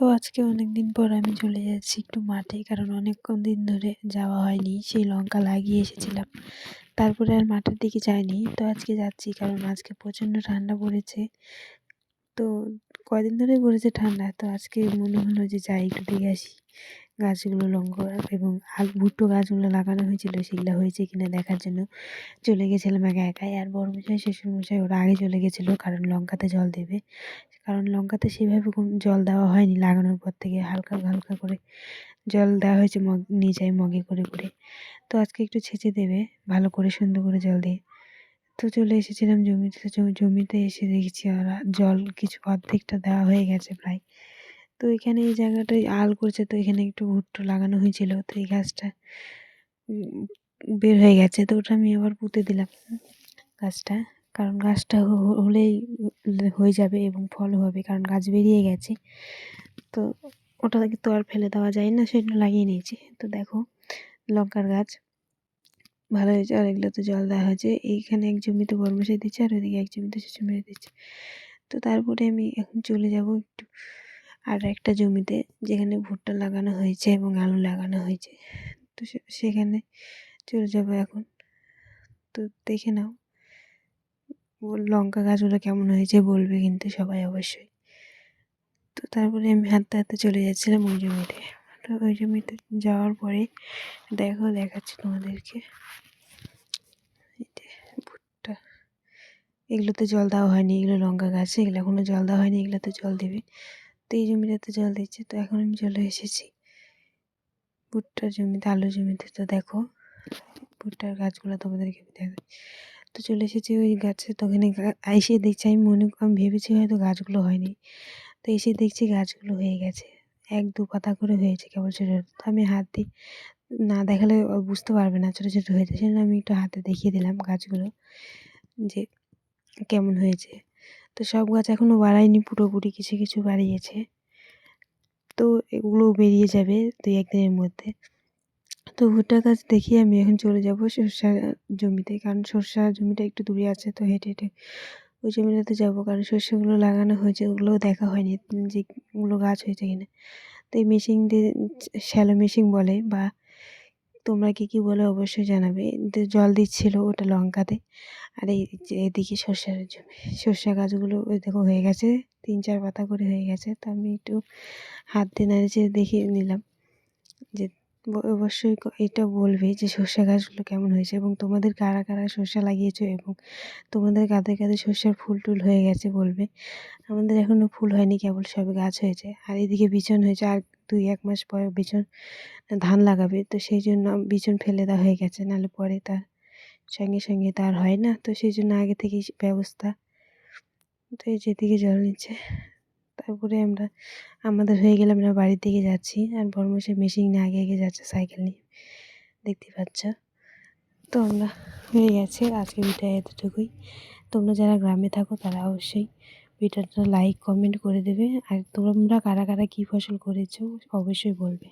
তো আজকে অনেক দিন পর আমি চলে যাচ্ছি একটু মাঠে, কারণ অনেকক্ষণ দিন ধরে যাওয়া হয়নি, সেই লঙ্কা লাগিয়ে এসেছিলাম। তারপরে আর মাঠের দিকে যাইনি, তো আজকে যাচ্ছি, কারণ আজকে প্রচণ্ড ঠান্ডা পড়েছে। তো কয়দিন ধরেই পড়েছে ঠান্ডা, তো আজকে মনে হলো যে যাই একটু দেখে আসি। গাছগুলো লঙ্কা এবং আলু ভুট্টো গাছগুলো লাগানো হয়েছিল, সেগুলো হয়েছে কিনা দেখার জন্য চলে গেছিলাম একা একাই। আর বড় মশাই শ্বশুর মশাই ওরা আগে চলে গেছিল, কারণ লঙ্কাতে জল দেবে। কারণ লঙ্কাতে সেভাবে কোনো জল দেওয়া হয়নি লাগানোর পর থেকে, হালকা হালকা করে জল দেওয়া হয়েছে মগ, নিয়ে যায় মগে করে করে। তো আজকে একটু ছেঁচে দেবে, ভালো করে সুন্দর করে জল দিয়ে। তো চলে এসেছিলাম জমিতে জমিতে এসে দেখছি ওরা জল কিছু অর্ধেকটা দেওয়া হয়ে গেছে প্রায়। তো এখানে এই জায়গাটায় আল করছে, তো এখানে একটু ভুট্টো লাগানো হয়েছিল, তো এই গাছটা বের হয়ে গেছে, তো ওটা আমি আবার পুঁতে দিলাম গাছটা। কারণ গাছটা হলেই হয়ে যাবে এবং ফলও হবে, কারণ গাছ বেরিয়ে গেছে। তো ওটা তো আর ফেলে দেওয়া যায় না সেটা লাগিয়ে নিয়েছি। তো দেখো লঙ্কার গাছ। ভালো হয়েছে। আর এগুলোতে জল দেওয়া হয়েছে। এইখানে এক জমিতে বরমশাই দিচ্ছে আর ওইদিকে এক জমিতে শ্বশুর মেরে দিচ্ছে। তো তারপরে আমি এখন চলে যাব একটু আর একটা জমিতে যেখানে ভুট্টা লাগানো হয়েছে এবং আলু লাগানো হয়েছে। তো সেখানে চলে যাব এখন। তো দেখে নাও। লঙ্কা গাছগুলো কেমন হয়েছে বলবে কিন্তু সবাই অবশ্যই। তো তারপরে আমি হাঁটতে হাঁটতে চলে যাচ্ছিলাম ওই জমিতে। তো ওই জমিতে যাওয়ার পরে দেখো, দেখাচ্ছি তোমাদেরকে। ভুট্টা। এগুলোতে জল দেওয়া হয়নি, এগুলো লঙ্কা গাছে, এগুলো এখনও জল দেওয়া হয়নি, এগুলোতে জল দেবে। তো এই জমিটাতে জল দিচ্ছে, তো এখন আমি চলে এসেছি ভুট্টার জমিতে আলু জমিতে। তো দেখো, ভুট্টার গাছগুলো তোমাদেরকে দেখো তো চলে এসেছি ওই গাছে, তো ওখানে এসে দেখছি, আমি মনে, আমি ভেবেছি হয়তো গাছগুলো হয়নি। তো এসে দেখছি গাছগুলো হয়ে গেছে। এক দু পাতা করে হয়েছে কেবল ছোটো তো আমি হাত দিই না দেখালে বুঝতে পারবে না ছোটো ছোটো হয়েছে, সেজন্য আমি একটু হাতে দেখিয়ে দিলাম গাছগুলো যে কেমন হয়েছে। তো সব গাছ এখনও বাড়ায়নি, পুরোপুরি কিছু কিছু বাড়িয়েছে। তো এগুলো বেরিয়ে যাবে দুই একদিনের মধ্যে। তো ভুট্টা গাছ দেখিয়ে আমি এখন চলে যাব সরষা জমিতে, কারণ সরষা জমিটা একটু দূরে আছে, তো হেঁটে হেঁটে ওই জমিটাতে যাব, কারণ শস্যগুলো লাগানো হয়েছে, ওগুলোও দেখা হয়নি যে ওগুলো গাছ হয়েছে কিনা। তো এই মেশিন দিয়ে শ্যালো মেশিন বলে, বা তোমরা কী কী বলে অবশ্যই জানাবে। জল দিচ্ছিল ওটা লঙ্কাতে, আর এই এদিকে সর্ষার জমি, সর্ষা গাছগুলো ওই দেখো হয়ে গেছে, তিন চার পাতা করে হয়ে গেছে। তো আমি একটু হাত দিয়ে নাড়িয়ে দেখিয়ে নিলাম যে অবশ্যই এটা বলবে যে সর্ষে গাছগুলো কেমন হয়েছে এবং তোমাদের কারা কারা সর্ষে লাগিয়েছো এবং তোমাদের কাদের কাদের সর্ষের ফুল টুল হয়ে গেছে বলবে। আমাদের এখনও ফুল হয়নি, কেবল সবে গাছ হয়েছে। আর এদিকে বিছন হয়েছে, আর দুই এক মাস পরে বিছন, ধান লাগাবে। তো সেই জন্য বিছন ফেলে দেওয়া হয়ে গেছে, নাহলে পরে তার সঙ্গে সঙ্গে তার হয় না। তো সেই জন্য আগে থেকেই ব্যবস্থা। তো এই যেদিকে জল নিচ্ছে। তারপরে আমরা, আমাদের হয়ে গেলে আমরা বাড়ির দিকে যাচ্ছি। আর বর্মসে মেশিন নিয়ে আগে আগে যাচ্ছে সাইকেল নিয়ে। দেখতে পাচ্ছ? তো আমরা হয়ে গেছে। আজকে ভিডিও এতটুকুই। তোমরা যারা গ্রামে থাকো তারা অবশ্যই ভিডিওটা লাইক কমেন্ট করে দেবে। আর তোমরা কারা কারা কী ফসল করেছ অবশ্যই বলবে।